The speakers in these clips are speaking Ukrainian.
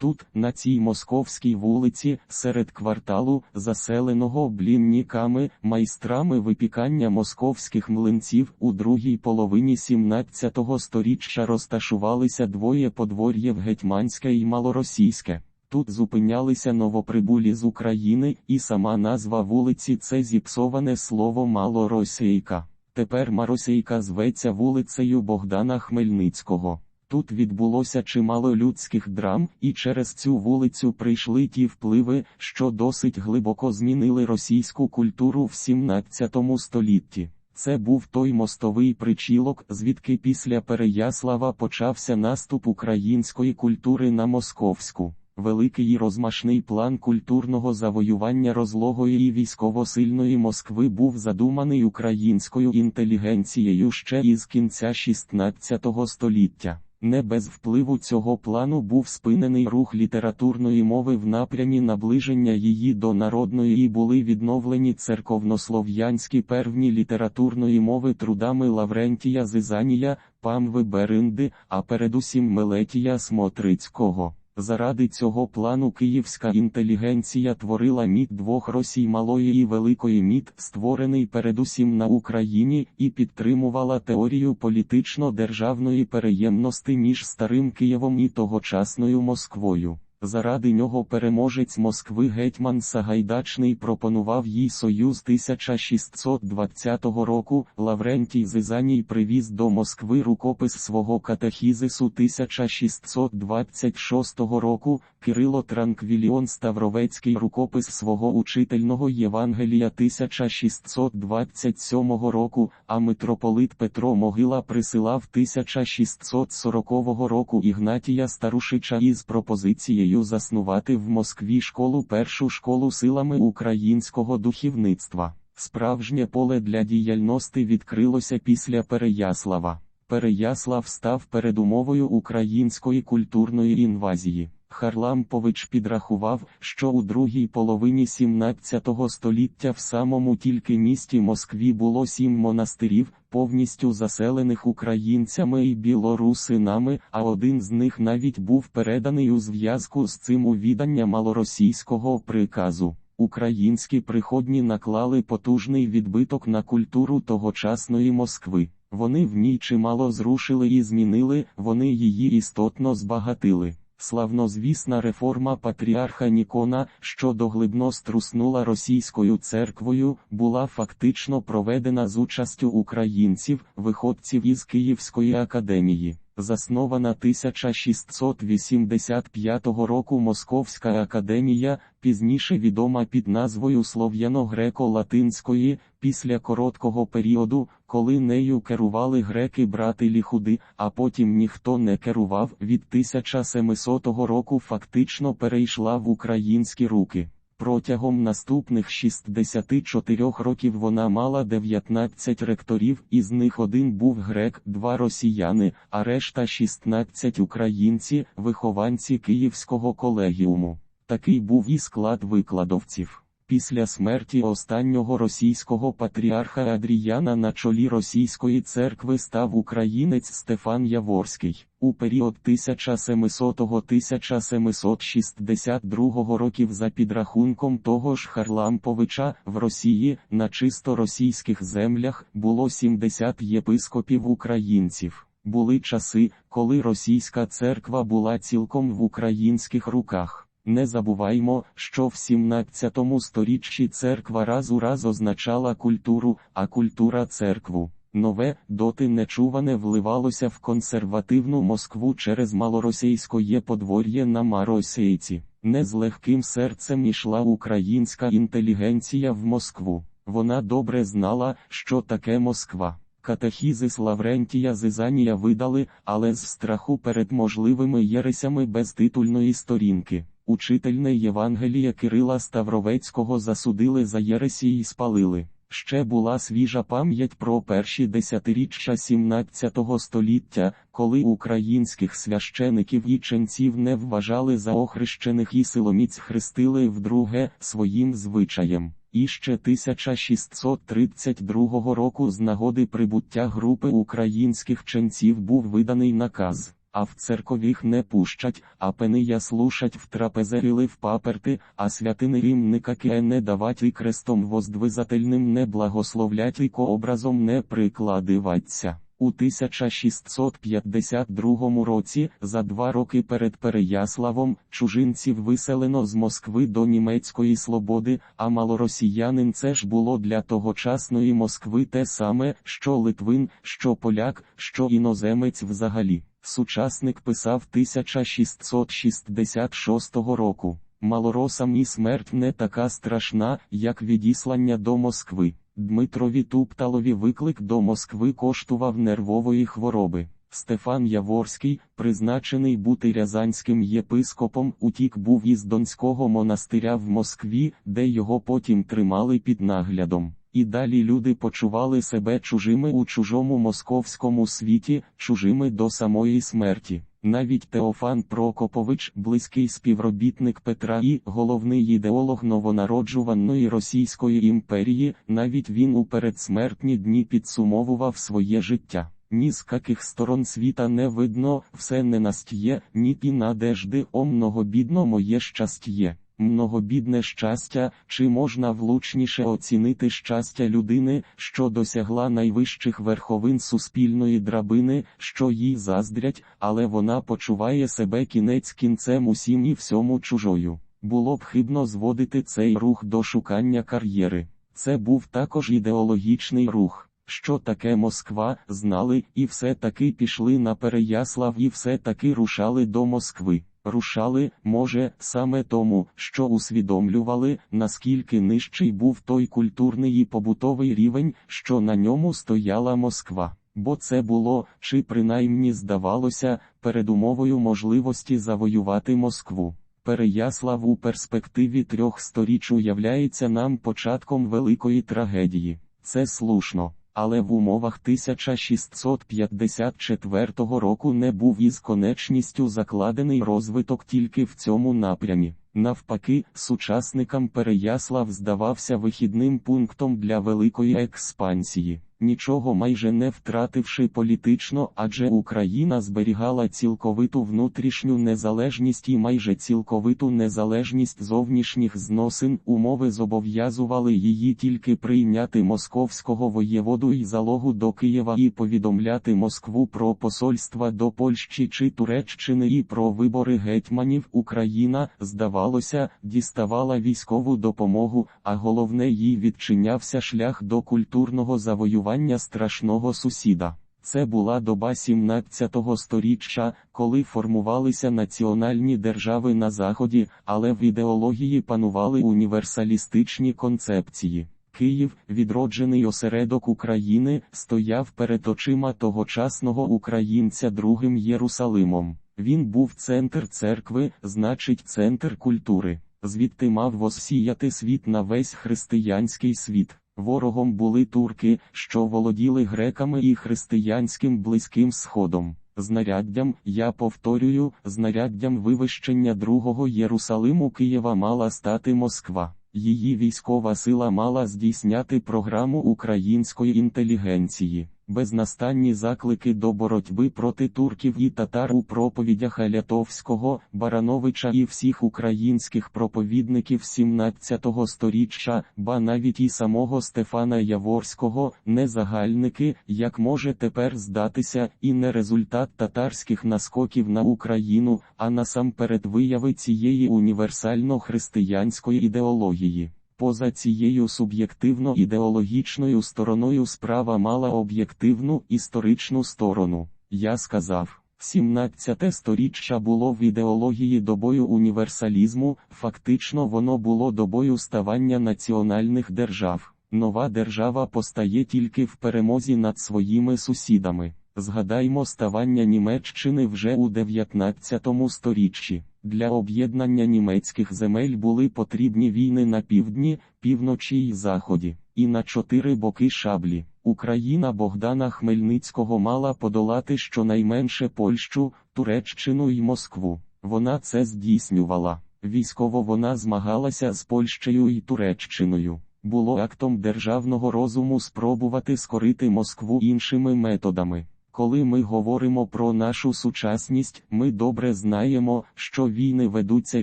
Тут, на цій московській вулиці, серед кварталу, заселеного блінніками, майстрами випікання московських млинців, у другій половині 17 сторіччя розташувалися двоє подвор'їв гетьманське і малоросійське. Тут зупинялися новоприбулі з України, і сама назва вулиці це зіпсоване слово малоросійка. Тепер Маросійка зветься вулицею Богдана Хмельницького. Тут відбулося чимало людських драм, і через цю вулицю прийшли ті впливи, що досить глибоко змінили російську культуру в 17 столітті. Це був той мостовий причілок, звідки після Переяслава почався наступ української культури на московську. Великий і розмашний план культурного завоювання розлогої і військово сильної Москви був задуманий українською інтелігенцією ще із кінця 16 століття. Не без впливу цього плану був спинений рух літературної мови в напрямі наближення її до народної і були відновлені церковнослов'янські первні літературної мови трудами Лаврентія Зизанія, Памви Беринди, а передусім Мелетія Смотрицького. Заради цього плану київська інтелігенція творила міт двох Росій малої і великої міт, створений передусім на Україні, і підтримувала теорію політично-державної переємності між старим Києвом і тогочасною Москвою. Заради нього переможець Москви гетьман Сагайдачний пропонував їй союз 1620 року. Лаврентій Зизаній привіз до Москви рукопис свого катехізису 1626 року. Кирило Транквіліон Ставровецький рукопис свого учительного Євангелія 1627 року, а митрополит Петро Могила присилав 1640 року Ігнатія Старушича із пропозицією заснувати в Москві школу першу школу силами українського духовництва. Справжнє поле для діяльності відкрилося після Переяслава. Переяслав став передумовою української культурної інвазії. Харлампович підрахував, що у другій половині 17 століття в самому тільки місті Москві було сім монастирів, повністю заселених українцями і білорусинами, а один з них навіть був переданий у зв'язку з цим у відання малоросійського приказу. Українські приходні наклали потужний відбиток на культуру тогочасної Москви. Вони в ній чимало зрушили і змінили, вони її істотно збагатили. Славнозвісна реформа патріарха Нікона, що доглибно струснула російською церквою, була фактично проведена з участю українців, виходців із Київської академії. Заснована 1685 року Московська академія, пізніше відома під назвою Слов'яно-греко-латинської, після короткого періоду, коли нею керували греки-брати Ліхуди, а потім ніхто не керував, від 1700 року фактично перейшла в українські руки. Протягом наступних 64 років вона мала 19 ректорів, із них один був грек, два росіяни, а решта 16 українці, вихованці Київського колегіуму. Такий був і склад викладовців. Після смерті останнього російського патріарха Адріяна на чолі російської церкви став українець Стефан Яворський. У період 1700-1762 років за підрахунком того ж Харламповича в Росії на чисто російських землях було 70 єпископів українців. Були часи, коли російська церква була цілком в українських руках. Не забуваймо, що в 17 сторіччі церква раз у раз означала культуру, а культура церкву. Нове, доти нечуване вливалося в консервативну Москву через малоросійськоє подвор'є на Маросейці. Не з легким серцем ішла українська інтелігенція в Москву. Вона добре знала, що таке Москва. Катехізис Лаврентія Зизанія видали, але з страху перед можливими єресями безтитульної сторінки. Учительне Євангелія Кирила Ставровецького засудили за єресі і спалили. Ще була свіжа пам'ять про перші десятиріччя 17 століття, коли українських священиків і ченців не вважали за охрещених і силоміць хрестили вдруге своїм звичаєм. І ще 1632 року з нагоди прибуття групи українських ченців був виданий наказ. А в церковіх не пущать, а пения слушать в трапезерили в паперти, а святини рім никаке не давать і крестом воздвизательним не благословлять і ко образом не прикладиваться. У 1652 році, за два роки перед Переяславом, чужинців виселено з Москви до німецької свободи, а малоросіянин це ж було для тогочасної Москви те саме, що Литвин, що поляк, що іноземець взагалі. Сучасник писав 1666 року. Малоросам і смерть не така страшна, як відіслання до Москви. Дмитрові Тупталові виклик до Москви коштував нервової хвороби. Стефан Яворський, призначений бути рязанським єпископом, утік був із Донського монастиря в Москві, де його потім тримали під наглядом. І далі люди почували себе чужими у чужому московському світі, чужими до самої смерті. Навіть Теофан Прокопович, близький співробітник Петра і головний ідеолог новонароджуваної Російської імперії, навіть він у передсмертні дні підсумовував своє життя. Ні з каких сторон світа не видно, все ненастє, ні пі надежди, о многобідно моє щастє. Многобідне щастя, чи можна влучніше оцінити щастя людини, що досягла найвищих верховин суспільної драбини, що їй заздрять, але вона почуває себе кінець кінцем усім і всьому чужою. Було б хибно зводити цей рух до шукання кар'єри. Це був також ідеологічний рух. Що таке Москва, знали, і все таки пішли на Переяслав і все таки рушали до Москви. Рушали, може, саме тому, що усвідомлювали, наскільки нижчий був той культурний і побутовий рівень, що на ньому стояла Москва. Бо це було, чи принаймні здавалося, передумовою можливості завоювати Москву. Переяслав у перспективі трьох сторіч уявляється нам початком великої трагедії. Це слушно але в умовах 1654 року не був із конечністю закладений розвиток тільки в цьому напрямі. Навпаки, сучасникам Переяслав здавався вихідним пунктом для великої експансії нічого майже не втративши політично, адже Україна зберігала цілковиту внутрішню незалежність і майже цілковиту незалежність зовнішніх зносин, умови зобов'язували її тільки прийняти московського воєводу і залогу до Києва і повідомляти Москву про посольства до Польщі чи Туреччини і про вибори гетьманів. Україна, здавалося, діставала військову допомогу, а головне їй відчинявся шлях до культурного завоювання існування страшного сусіда. Це була доба 17-го сторіччя, коли формувалися національні держави на Заході, але в ідеології панували універсалістичні концепції. Київ, відроджений осередок України, стояв перед очима тогочасного українця другим Єрусалимом. Він був центр церкви, значить, центр культури. Звідти мав воссіяти світ на весь християнський світ. Ворогом були турки, що володіли греками і християнським близьким сходом. Знаряддям, я повторюю, знаряддям вивищення другого Єрусалиму Києва мала стати Москва. Її військова сила мала здійсняти програму української інтелігенції. Безнастанні заклики до боротьби проти турків і татар у проповідях Алятовського, Барановича і всіх українських проповідників 17-го сторіччя, ба навіть і самого Стефана Яворського, не загальники, як може тепер здатися, і не результат татарських наскоків на Україну, а насамперед вияви цієї універсально християнської ідеології. Поза цією суб'єктивно ідеологічною стороною справа мала об'єктивну історичну сторону. Я сказав, 17 сторіччя було в ідеології добою універсалізму, фактично воно було добою ставання національних держав. Нова держава постає тільки в перемозі над своїми сусідами. Згадаймо ставання Німеччини вже у 19 сторіччі. Для об'єднання німецьких земель були потрібні війни на півдні, півночі й заході, і на чотири боки шаблі. Україна Богдана Хмельницького мала подолати щонайменше Польщу, Туреччину й Москву. Вона це здійснювала. Військово вона змагалася з Польщею і Туреччиною. Було актом державного розуму спробувати скорити Москву іншими методами. Коли ми говоримо про нашу сучасність, ми добре знаємо, що війни ведуться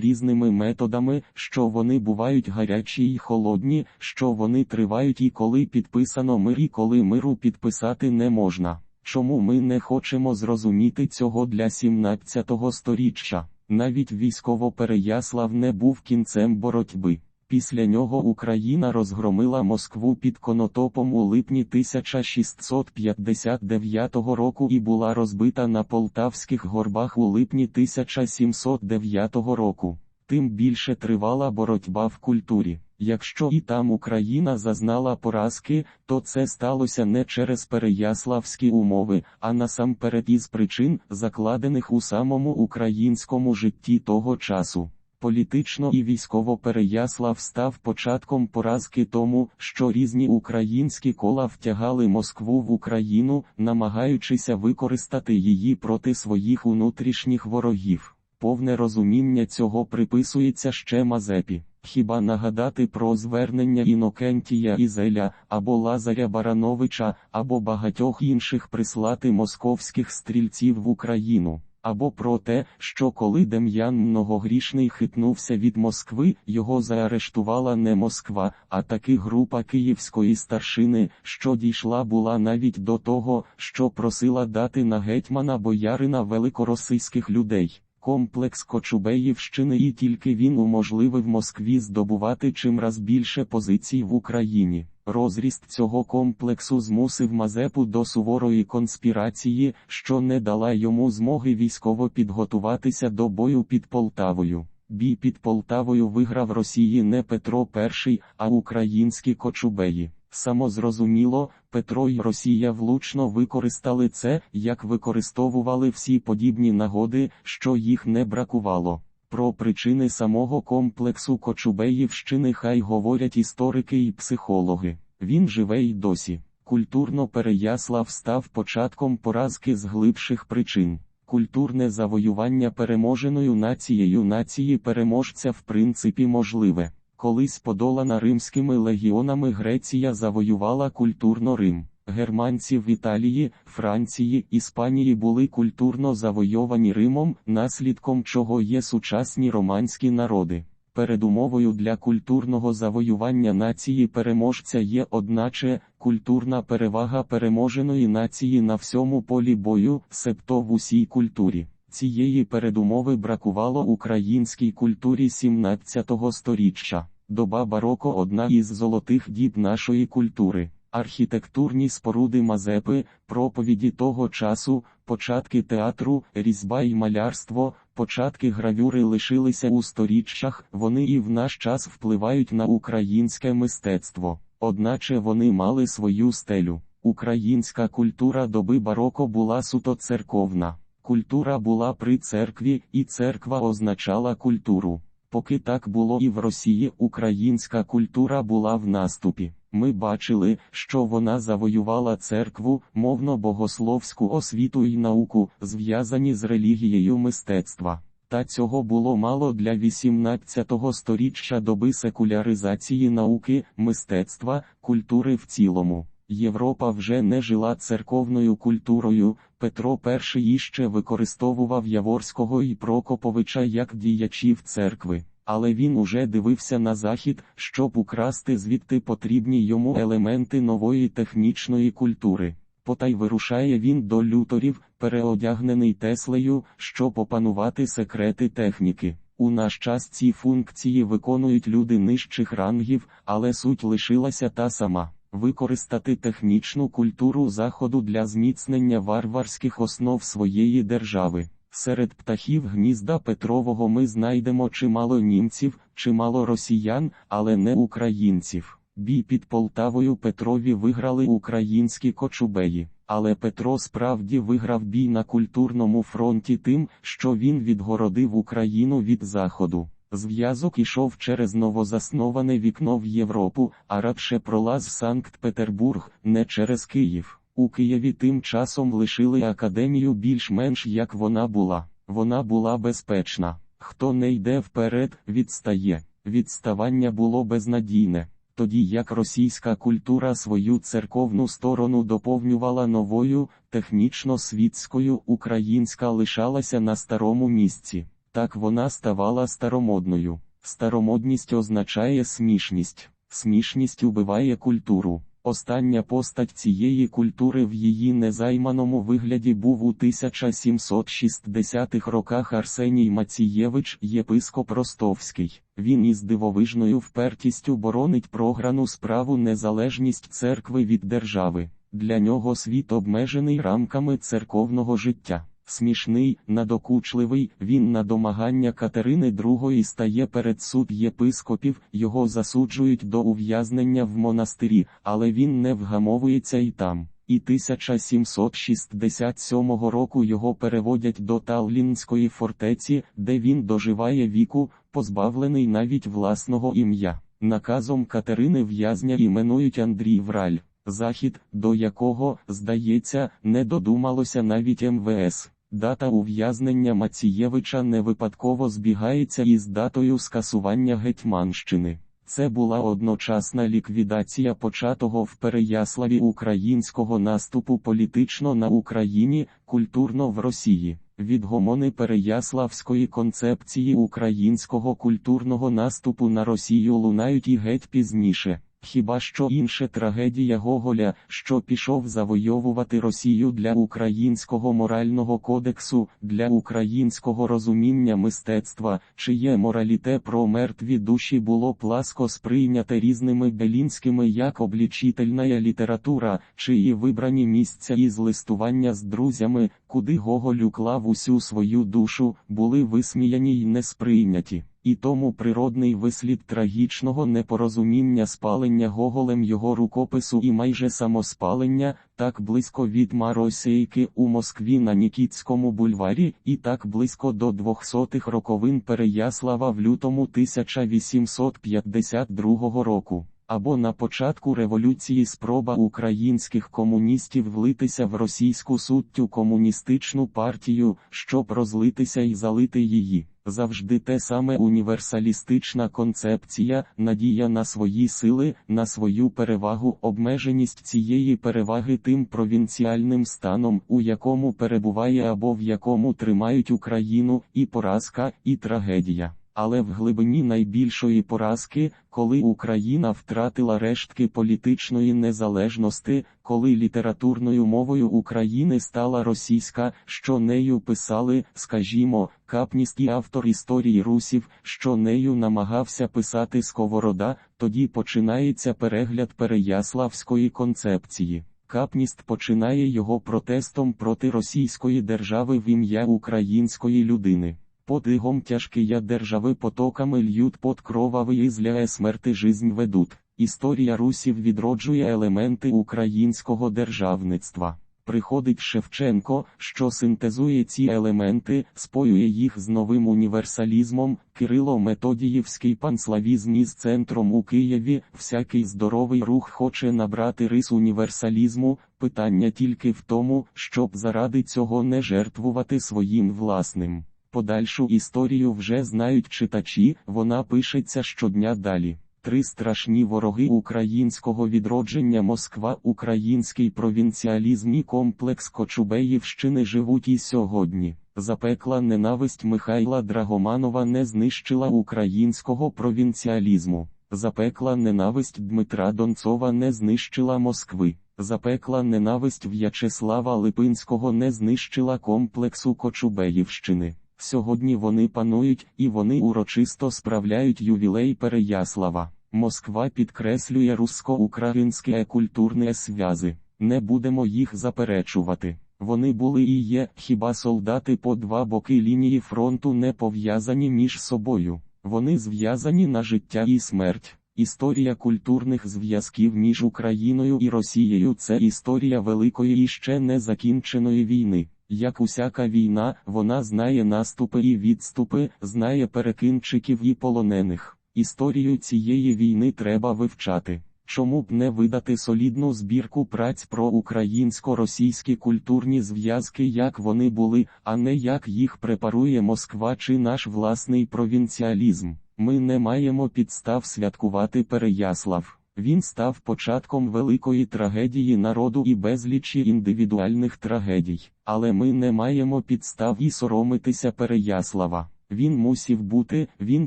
різними методами, що вони бувають гарячі і холодні, що вони тривають і коли підписано мир, і коли миру підписати не можна. Чому ми не хочемо зрозуміти цього для 17-го сторіччя? Навіть військово-Переяслав не був кінцем боротьби. Після нього Україна розгромила Москву під Конотопом у липні 1659 року і була розбита на Полтавських горбах у липні 1709 року. Тим більше тривала боротьба в культурі. Якщо і там Україна зазнала поразки, то це сталося не через переяславські умови, а насамперед із причин, закладених у самому українському житті того часу. Політично і військово Переяслав став початком поразки тому, що різні українські кола втягали Москву в Україну, намагаючися використати її проти своїх внутрішніх ворогів. Повне розуміння цього приписується ще Мазепі. Хіба нагадати про звернення Інокентія Ізеля або Лазаря Барановича, або багатьох інших прислати московських стрільців в Україну, або про те, що коли Дем'ян Многогрішний хитнувся від Москви, його заарештувала не Москва, а таки група київської старшини, що дійшла була навіть до того, що просила дати на гетьмана боярина великоросійських людей. Комплекс Кочубеївщини і тільки він уможливив Москві здобувати чимраз більше позицій в Україні. Розріст цього комплексу змусив Мазепу до суворої конспірації, що не дала йому змоги військово підготуватися до бою під Полтавою. Бій під Полтавою виграв Росії не Петро І, а українські кочубеї. Самозрозуміло, Петро й Росія влучно використали це, як використовували всі подібні нагоди, що їх не бракувало. Про причини самого комплексу Кочубеївщини хай говорять історики і психологи. Він живе й досі. Культурно Переяслав став початком поразки з глибших причин. Культурне завоювання переможеною нацією нації переможця в принципі можливе. Колись подолана римськими легіонами Греція завоювала культурно Рим. Германці в Італії, Франції, Іспанії були культурно завойовані Римом, наслідком чого є сучасні романські народи. Передумовою для культурного завоювання нації переможця є, одначе, культурна перевага переможеної нації на всьому полі бою, себто в усій культурі. Цієї передумови бракувало українській культурі 17 сторіччя. Доба бароко одна із золотих діб нашої культури. Архітектурні споруди Мазепи, проповіді того часу, початки театру, різьба і малярство, початки гравюри лишилися у сторіччях, вони і в наш час впливають на українське мистецтво. Одначе вони мали свою стелю. Українська культура доби бароко була суто церковна. Культура була при церкві, і церква означала культуру. Поки так було і в Росії, українська культура була в наступі. Ми бачили, що вона завоювала церкву, мовно-богословську освіту і науку, зв'язані з релігією мистецтва. Та цього було мало для 18-го сторіччя доби секуляризації науки, мистецтва, культури в цілому. Європа вже не жила церковною культурою, Петро І іще використовував Яворського і Прокоповича як діячів церкви, але він уже дивився на захід, щоб украсти звідти потрібні йому елементи нової технічної культури. Потай вирушає він до люторів, переодягнений Теслею, щоб опанувати секрети техніки. У наш час ці функції виконують люди нижчих рангів, але суть лишилася та сама використати технічну культуру Заходу для зміцнення варварських основ своєї держави. Серед птахів гнізда Петрового ми знайдемо чимало німців, чимало росіян, але не українців. Бій під Полтавою Петрові виграли українські кочубеї, але Петро справді виграв бій на культурному фронті тим, що він відгородив Україну від Заходу. Зв'язок ішов через новозасноване вікно в Європу, а радше пролаз Санкт-Петербург, не через Київ. У Києві тим часом лишили академію більш-менш як вона була. Вона була безпечна. Хто не йде вперед, відстає. Відставання було безнадійне. тоді як російська культура свою церковну сторону доповнювала новою, технічно світською, українська лишалася на старому місці, так вона ставала старомодною. Старомодність означає смішність, смішність убиває культуру. Остання постать цієї культури в її незайманому вигляді був у 1760-х роках Арсеній Мацієвич, єпископ Ростовський. Він із дивовижною впертістю боронить програну справу незалежність церкви від держави. Для нього світ обмежений рамками церковного життя. Смішний, надокучливий, він на домагання Катерини II стає перед суд єпископів, його засуджують до ув'язнення в монастирі, але він не вгамовується і там. І 1767 року його переводять до Таллінської фортеці, де він доживає віку, позбавлений навіть власного ім'я. Наказом Катерини в'язня іменують Андрій Враль, захід, до якого, здається, не додумалося навіть МВС. Дата ув'язнення Мацієвича не випадково збігається із датою скасування Гетьманщини. Це була одночасна ліквідація початого в Переяславі українського наступу політично на Україні, культурно в Росії. Від гомони Переяславської концепції українського культурного наступу на Росію лунають і геть пізніше. Хіба що інше трагедія Гоголя, що пішов завойовувати Росію для українського морального кодексу, для українського розуміння мистецтва, чиє мораліте про мертві душі було пласко сприйняте різними белінськими як облічительна література, чиї вибрані місця із листування з друзями, куди Гоголь уклав усю свою душу, були висміяні й не сприйняті. І тому природний вислід трагічного непорозуміння спалення Гоголем його рукопису і майже самоспалення, так близько від Маросейки у Москві на Нікітському бульварі, і так близько до 200-х роковин Переяслава в лютому 1852 року. Або на початку революції спроба українських комуністів влитися в російську суттю комуністичну партію, щоб розлитися і залити її. Завжди те саме універсалістична концепція, надія на свої сили, на свою перевагу, обмеженість цієї переваги тим провінціальним станом, у якому перебуває або в якому тримають Україну, і поразка, і трагедія. Але в глибині найбільшої поразки, коли Україна втратила рештки політичної незалежності, коли літературною мовою України стала російська, що нею писали, скажімо, капністий автор історії русів, що нею намагався писати Сковорода, тоді починається перегляд Переяславської концепції. Капніст починає його протестом проти російської держави в ім'я української людини. Подигом тяжкия держави потоками льють под кровавої зля смерти жизнь ведуть. Історія русів відроджує елементи українського державництва. Приходить Шевченко, що синтезує ці елементи, споює їх з новим універсалізмом, Кирило Методіївський панславізм із центром у Києві, всякий здоровий рух хоче набрати рис універсалізму, питання тільки в тому, щоб заради цього не жертвувати своїм власним. Подальшу історію вже знають читачі, вона пишеться щодня далі. Три страшні вороги українського відродження Москва, український провінціалізм і комплекс Кочубеївщини живуть і сьогодні. Запекла ненависть Михайла Драгоманова не знищила українського провінціалізму. Запекла ненависть Дмитра Донцова не знищила Москви. Запекла ненависть В'ячеслава Липинського не знищила комплексу Кочубеївщини. Сьогодні вони панують і вони урочисто справляють ювілей Переяслава. Москва підкреслює русско-українське культурне зв'язи. Не будемо їх заперечувати. Вони були і є, хіба солдати по два боки лінії фронту не пов'язані між собою. Вони зв'язані на життя і смерть. Історія культурних зв'язків між Україною і Росією це історія великої і ще не закінченої війни. Як усяка війна, вона знає наступи і відступи, знає перекинчиків і полонених. Історію цієї війни треба вивчати. Чому б не видати солідну збірку праць про українсько-російські культурні зв'язки, як вони були, а не як їх препарує Москва чи наш власний провінціалізм? Ми не маємо підстав святкувати Переяслав. Він став початком великої трагедії народу і безлічі індивідуальних трагедій. Але ми не маємо підстав і соромитися Переяслава. Він мусів бути, він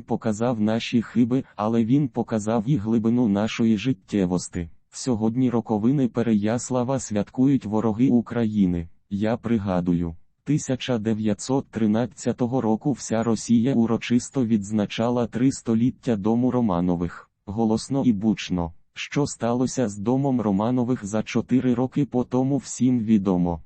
показав наші хиби, але він показав і глибину нашої життєвости. Сьогодні роковини Переяслава святкують вороги України. Я пригадую. 1913 року вся Росія урочисто відзначала три століття дому Романових, голосно і бучно. Що сталося з домом Романових за чотири роки по тому всім відомо.